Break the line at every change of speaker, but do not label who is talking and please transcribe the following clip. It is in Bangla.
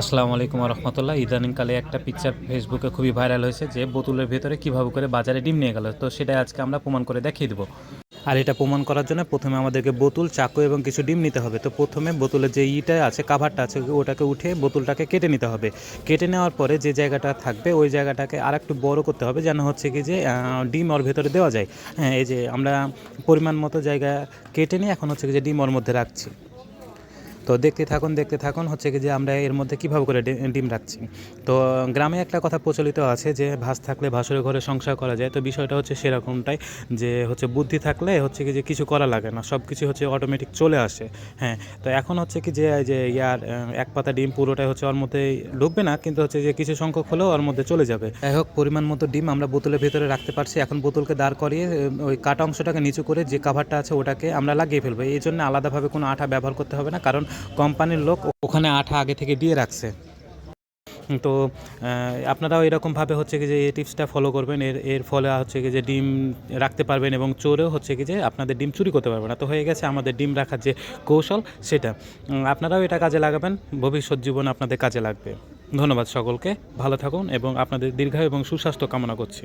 আসসালামু আলাইকুম রহমতুল্লাহ ইদানিংকালে একটা পিকচার ফেসবুকে খুবই ভাইরাল হয়েছে যে বোতলের ভেতরে কীভাবে করে বাজারে ডিম নিয়ে গেল। তো সেটা আজকে আমরা প্রমাণ করে দেখিয়ে দেবো। আর এটা প্রমাণ করার জন্য প্রথমে আমাদেরকে বোতল, চাকু এবং কিছু ডিম নিতে হবে। তো প্রথমে বোতলের যে ইটা আছে কাভারটা আছে, ওটাকে উঠে বোতলটাকে কেটে নিতে হবে। কেটে নেওয়ার পরে যে জায়গাটা থাকবে, ওই জায়গাটাকে আর একটু বড় করতে হবে যেন হচ্ছে কি যে ডিম ওর ভেতরে দেওয়া যায়। হ্যাঁ এই যে আমরা পরিমাণ মতো জায়গা কেটে নিয়ে এখন হচ্ছে কি যে ডিম ওর মধ্যে রাখছি। তো দেখতে থাকুন দেখতে থাকুন, হচ্ছে কি যে আমরা এর মধ্যে কীভাবে করে ডিম রাখছি। তো গ্রামে একটা কথা প্রচলিত আছে যে ভাস থাকলে ভাসুরের ঘরে সংসার করা যায়। তো বিষয়টা হচ্ছে সেরকমটাই যে হচ্ছে বুদ্ধি থাকলে হচ্ছে কি যে কিছু করা লাগে না সব কিছু হচ্ছে অটোমেটিক চলে আসে। হ্যাঁ তো এখন হচ্ছে কি যে যে ইয়ার এক পাতা ডিম পুরোটাই হচ্ছে ওর মধ্যে ঢুকবে না, কিন্তু হচ্ছে যে কিছু সংখ্যক হলেও ওর মধ্যে চলে যাবে। যাই হোক, পরিমাণ মতো ডিম আমরা বোতলের ভিতরে রাখতে পারছি। এখন বোতলকে দাঁড় করিয়ে ওই কাটা অংশটাকে নিচু করে যে কাভারটা আছে ওটাকে আমরা লাগিয়ে ফেলব। এই জন্য আলাদাভাবে কোনো আঠা ব্যবহার করতে হবে না, কারণ কোম্পানির লোক ওখানে আঠা আগে থেকে দিয়ে রাখছে। তো আপনারাও এরকমভাবে হচ্ছে কি যে এই টিপসটা ফলো করবেন। এর এর ফলে হচ্ছে কি যে ডিম রাখতে পারবেন এবং চোরেও হচ্ছে কি যে আপনাদের ডিম চুরি করতে পারবে না। তো হয়ে গেছে আমাদের ডিম রাখার যে কৌশল সেটা। আপনারাও এটা কাজে লাগাবেন। ভবিষ্যৎ জীবন আপনাদের কাজে লাগবে। ধন্যবাদ সকলকে। ভালো থাকুন এবং আপনাদের দীর্ঘায়ু এবং সুস্বাস্থ্য কামনা করছি।